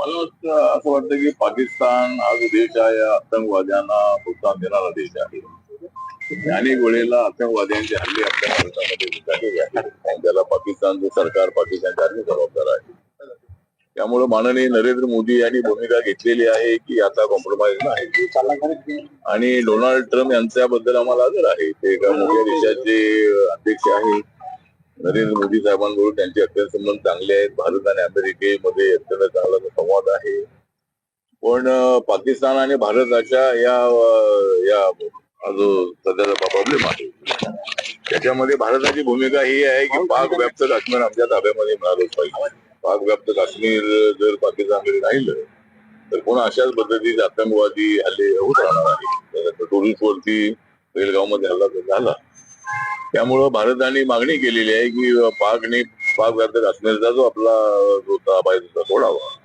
मला वाटतं- असं वाटतं की पाकिस्तान हा जो देश आहे आतंकवाद्यांना प्रोत्साहन देणारा देश आहे. अनेक वेळेला आतंकवाद्यांचे हल्ले आपल्या भारतामध्ये झालेले आहेत त्याला पाकिस्तानचं सरकार पाकिस्तानच्या आर्मी जबाबदार आहे. त्यामुळे माननीय नरेंद्र मोदी यांनी भूमिका घेतलेली आहे की आता कॉम्प्रोमाइज नाही. आणि डोनाल्ड ट्रम्प यांच्याबद्दल आम्हाला आदर आहे. ते एका मोठ्या देशाचे अध्यक्ष आहेत. नरेंद्र मोदी साहेबांबरोबर त्यांचे अत्यंत संबंध चांगले आहेत. भारत आणि अमेरिकेमध्ये अत्यंत चांगला संवाद आहे. पण पाकिस्तान आणि भारताच्या या या जो सध्याचा प्रॉब्लेम आहे त्याच्यामध्ये भारताची भूमिका ही आहे की पाक व्याप्त काश्मीर आमच्या ताब्यामध्ये मिळालंच पाहिजे. पाक व्याप्त काश्मीर जर पाकिस्तानकडे राहिलं तर पुन्हा अशाच पद्धतीचे आतंकवादी हल्ले होत राहणार आहे टुरिस्ट वरती बेलगावमध्ये हल्ला तर झाला. त्यामुळं भारताने मागणी केलेली आहे की पाकने पाक व्याप्त काश्मीरचा जो आपला जो ताबा आहे तो सोडावा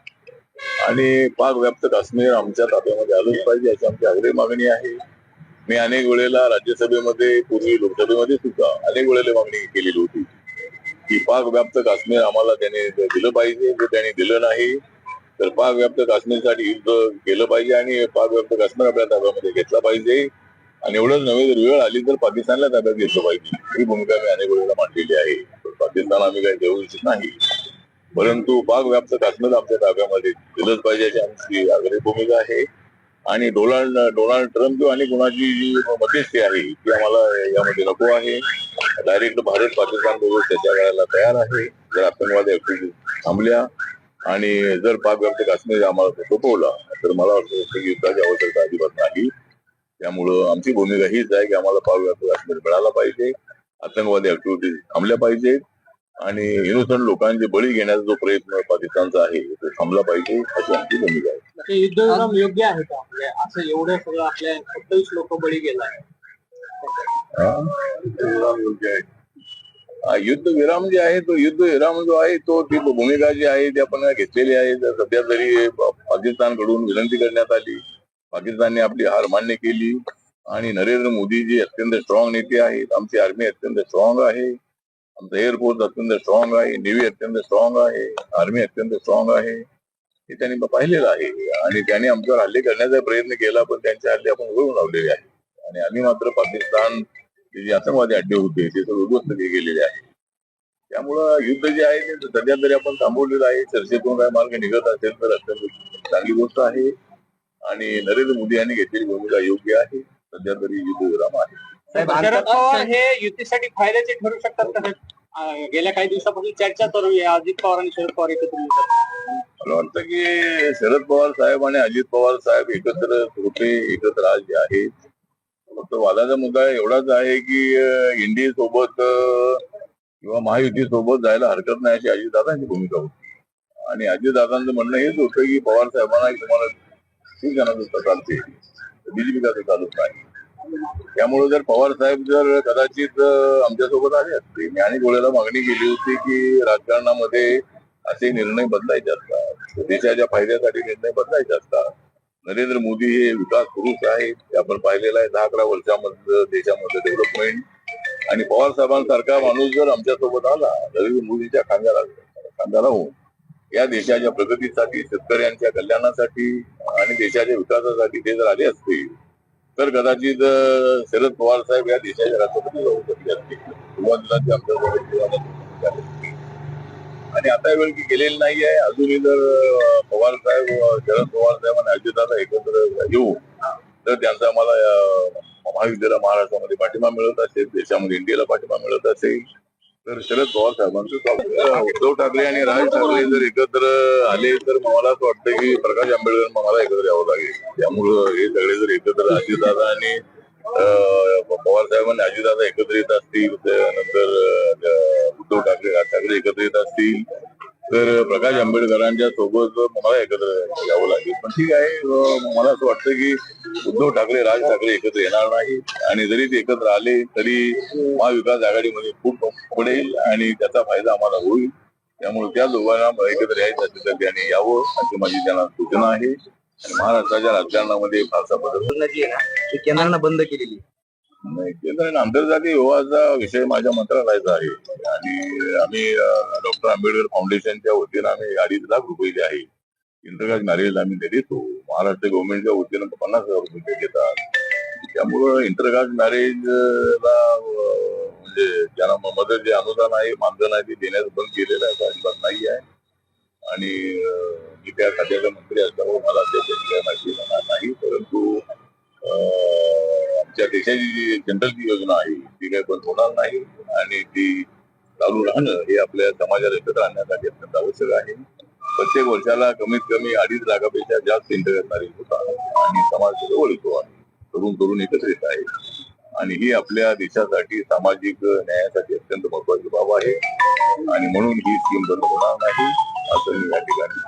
आणि पाक व्याप्त काश्मीर आमच्या ताब्यामध्ये आलंच पाहिजे अशी आमची आग्रही मागणी आहे. मी अनेक वेळेला राज्यसभेमध्ये पूर्वी लोकसभेमध्ये सुद्धा अनेक वेळेला मागणी केलेली होती की पाक व्याप्त काश्मीर आम्हाला त्याने दिलं पाहिजे. जर त्याने दिलं नाही तर पाक व्याप्त काश्मीरसाठी युद्ध केलं पाहिजे आणि पाक व्याप्त काश्मीर आपल्या ताब्यामध्ये घेतला पाहिजे. आणि एवढंच नव्हे जर वेळ आली तर पाकिस्तानला ताब्यात घेतलं पाहिजे. ही भूमिका मी अनेक वेळेला मांडलेली आहे. पाकिस्तान आम्ही काही देऊ इच्छित नाही. परंतु पाक व्याप्त काश्मीर आमच्या ताब्यामध्ये दिलंच पाहिजे अशी आमची आग्रही भूमिका आहे. आणि डोनाल्ड डोनाल्ड ट्रम्प किंवा आणि कुणाची जी मध्यस्थी आहे ती आम्हाला यामध्ये नको आहे. डायरेक्ट भारत पाकिस्तान बरोबर त्याच्या वेळेला तयार आहे. जर आतंकवादी ऍक्टिव्हिटी थांबल्या आणि जर पाक व्याप्त काश्मीर आम्हाला सोपवला तर मला वाटतं की युद्धाची आवश्यकता अजिबात नाही. त्यामुळं आमची भूमिका हीच आहे की आम्हाला व्याप्त काश्मीर मिळाला पाहिजे आतंकवादी ऍक्टिव्हिटीज थांबल्या पाहिजेत आणि इनोसंट लोकांचे बळी घेण्याचा जो प्रयत्न पाकिस्तानचा आहे तो थांबला पाहिजे अशी आमची भूमिका आहे. युद्धविराम योग्य आहे का? म्हणजे असं एवढं सगळं आपल्या सत्तावीस लोक बळी गेलाय. हा? युद्धविराम योग्य आहे. युद्ध विराम जे आहे तो युद्ध विराम जो आहे तो ती भूमिका जी आहे ती आपण घेतलेली आहे. सध्या तरी पाकिस्तानकडून विनंती करण्यात आली पाकिस्तानने आपली हार मान्य केली आणि नरेंद्र मोदी जी अत्यंत स्ट्रॉंग नेते आहेत. आमची आर्मी अत्यंत स्ट्रॉंग आहे. आमचं एअरफोर्स अत्यंत स्ट्रॉंग आहे. नेव्ही अत्यंत स्ट्रॉंग आहे. आर्मी अत्यंत स्ट्रॉंग आहे. हे त्यांनी पाहिलेलं आहे. आणि त्यांनी आमच्यावर हल्ले करण्याचा प्रयत्न केला पण त्यांचे हल्ले आपण उघडून लावलेले आहेत. आणि आम्ही मात्र पाकिस्तान जे आतंकवादी अड्डे होते ते सर्व उद्ध्वस्त केलेले आहे त्यामुळं युद्ध जे आहे ते सध्या तरी आपण थांबवलेलं आहे. चर्चेतून काय मार्ग निघत असेल तर अत्यंत चांगली गोष्ट आहे. आणि नरेंद्र मोदी यांनी घेतलेली भूमिका योग्य आहे. सध्या तरी युद्ध विराम आहे. साहेब, शरद पवार हे युतीसाठी फायद्याचे ठरू शकतात का गेल्या काही दिवसापासून चर्चा चालू आहे. अजित पवार आणि शरद पवार एकत्र मला वाटतं की शरद पवार साहेब आणि अजित पवार साहेब एकत्र होते एकत्र आज जे आहेत फक्त वादाचा मुद्दा एवढाच आहे की इंडिया सोबत किंवा महायुती सोबत जायला हरकत नाही अशी अजितदादांची भूमिका होती. आणि अजितदादांचं म्हणणं हेच होतं की पवार साहेबांना तुम्हाला शिवसेना सुद्धा चालते बीजेपी का चालत नाही. त्यामुळे जर पवार साहेब जर कदाचित आमच्यासोबत आले असते. मी आणि गोळ्याला मागणी केली होती की राजकारणामध्ये असे निर्णय बदलायचे असतात. देशाच्या फायद्यासाठी निर्णय बदलायचे असतात. नरेंद्र मोदी हे विकास पुरुष आहेत. ते आपण पाहिलेलं आहे. दहा अकरा वर्षामध्ये देशामध्ये डेव्हलपमेंट आणि पवार साहेबांसारखा माणूस जर आमच्यासोबत आला नरेंद्र मोदीच्या खांद्याला खांद्याला होऊन या देशाच्या प्रगतीसाठी शेतकऱ्यांच्या कल्याणासाठी आणि देशाच्या विकासासाठी ते जर आले असतील तर कदाचित शरद पवार साहेब या देशाच्या राष्ट्रपती जाऊ शकले असतील. सुरुवातीला आणि आता वेळ की गेलेली नाही आहे. अजूनही जर पवार साहेब शरद पवार साहेब आणि अजितदादा एकत्र येऊ तर त्यांचा आम्हाला महाविद्यालय महाराष्ट्रामध्ये पाठिंबा मिळत असेल देशामध्ये इंडियाला पाठिंबा मिळत असेल. तर शरद पवार साहेबांचं उद्धव ठाकरे आणि राज ठाकरे जर एकत्र आले तर मला असं वाटतं की प्रकाश आंबेडकर मला एकत्र यावं लागेल. त्यामुळं हे सगळे जर एकत्र अजितदादा आणि पवार साहेब आणि अजितदादा एकत्र येत असतील त्यानंतर उद्धव ठाकरे राज ठाकरे एकत्र येत असतील तर प्रकाश आंबेडकरांच्या सोबत मला एकत्र यावं लागेल. पण ठीक आहे मला असं वाटतं की उद्धव ठाकरे राज ठाकरे एकत्र येणार नाही आणि जरी ते एकत्र आले तरी महाविकास आघाडीमध्ये खूप पडेल आणि त्याचा फायदा आम्हाला होईल. त्यामुळे त्या दोघांना एकत्र यायचं असेल तर त्यांनी यावं अशी माझी त्यांना सूचना आहे. आणि महाराष्ट्राच्या राजकारणामध्ये फारसा बदल केंद्रानं बंद केलेली. नाही केंद्र आंतरजातीय विवाहाचा विषय माझ्या मंत्रालयाचा आहे. आणि आम्ही डॉक्टर आंबेडकर फाउंडेशनच्या वतीनं आम्ही अडीच लाख रुपये जे आहे. इंटरकास्ट मॅरेज आम्ही ते देतो महाराष्ट्र गव्हर्नमेंटच्या वतीनं पन्नास हजार रुपये ते घेतात. त्यामुळं इंटरकास्ट मॅरेजला म्हणजे ज्यांना म- मदत जे अनुदान आहे मानधन आहे ते देण्यास बंद केलेलं आहे. असं अजिबात नाही आहे. आणि मी त्या खात्याचा मंत्री असल्यामुळे मला त्याच्याची काही माहिती देणार नाही. परंतु आमच्या देशाची जी जनरल जी योजना आहे ती काही बंद होणार नाही. आणि ती चालू राहणं हे आपल्या समाजाला एकत्र आणण्यासाठी अत्यंत आवश्यक आहे. प्रत्येक वर्षाला कमीत कमी अडीच लाखापेक्षा जास्त मॅरेज होतात आणि समाज आहे. तरुण तरुण एकत्रित आहे आणि ही आपल्या देशासाठी सामाजिक न्यायासाठी अत्यंत महत्वाची बाब आहे. आणि म्हणून ही स्कीम बंद होणार नाही असं मी या ठिकाणी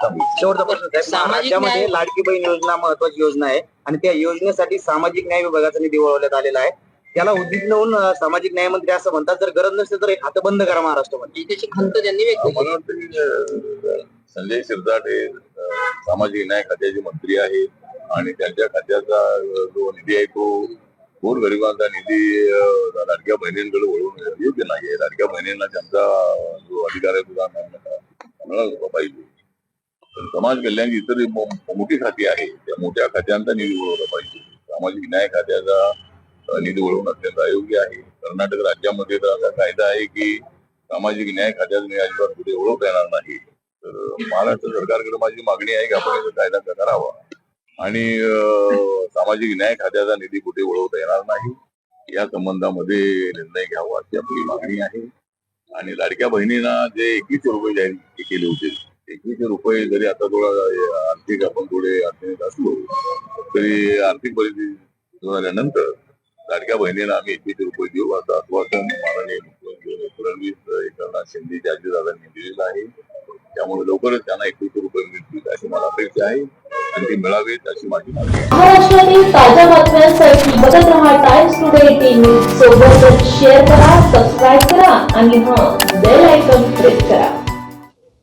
लाडकी बहीण योजना महत्वाची योजना आहे. आणि त्या योजनेसाठी सामाजिक न्याय विभागाचा निधी वळवण्यात आलेला आहे. त्याला लावून अं, सामाजिक न्याय मंत्री असं म्हणतात. जर गरज नसेल तर हे खातं बंद करा महाराष्ट्रामध्ये. त्याची खंत त्यांनी व्यक्त केली. मला वाटतं की संजय शिरसाट हे सामाजिक न्याय खात्याचे मंत्री आहेत आणि त्यांच्या खात्याचा जो निधी आहे तो गोरगरिबांचा निधी अं, लाडक्या बहिणींकडे वळवून योग्य नाही आहे लाडक्या बहिणींना त्यांचा जो अधिकार आहे तो त्यांना मिळाला पाहिजे. पण समाज कल्याणची इतर मोठी खाती आहे त्या मोठ्या खात्यांचा निधी वळवला पाहिजे. सामाजिक न्याय खात्याचा निधी वळवणं अत्यंत अयोग्य आहे. कर्नाटक राज्यामध्ये तर असा कायदा आहे की सामाजिक न्याय खात्यात मी अजिबात कुठे ओळखता येणार नाही. तर महाराष्ट्र सरकारकडे माझी मागणी आहे की आपण याचा कायदा करावा? आणि सामाजिक न्याय खात्याचा निधी कुठे वळवता येणार नाही? या संबंधामध्ये निर्णय घ्यावा अशी आपली मागणी आहे. आणि लाडक्या बहिणींना जे एकवीसशे रुपये जाहीर केले होते एकवीसशे रुपये जरी आता थोडा आर्थिक आपण थोडे अडचणीत असलो तरी आर्थिक परिस्थिती झाल्यानंतर लाडक्या बहिणींना आम्ही एकवीसशे रुपये देऊ. असं आश्वासन माननीय मुख्यमंत्री फडणवीस एकनाथ शिंदे अजितदादांनी दिलेलं आहे. त्यामुळे लवकरच त्यांना एकवीसशे रुपये मिळतील अशी मला अपेक्षा आहे. आणि ती मिळावीत अशी माझी मागणी आहे. महाराष्ट्रातील ताज्या बातम्यांसाठी बघत रहा टाइम्स टुडे टीव्ही सोबतच शेअर करा सबस्क्राईब करा आणि हा बेल आयकॉन प्रेस करा.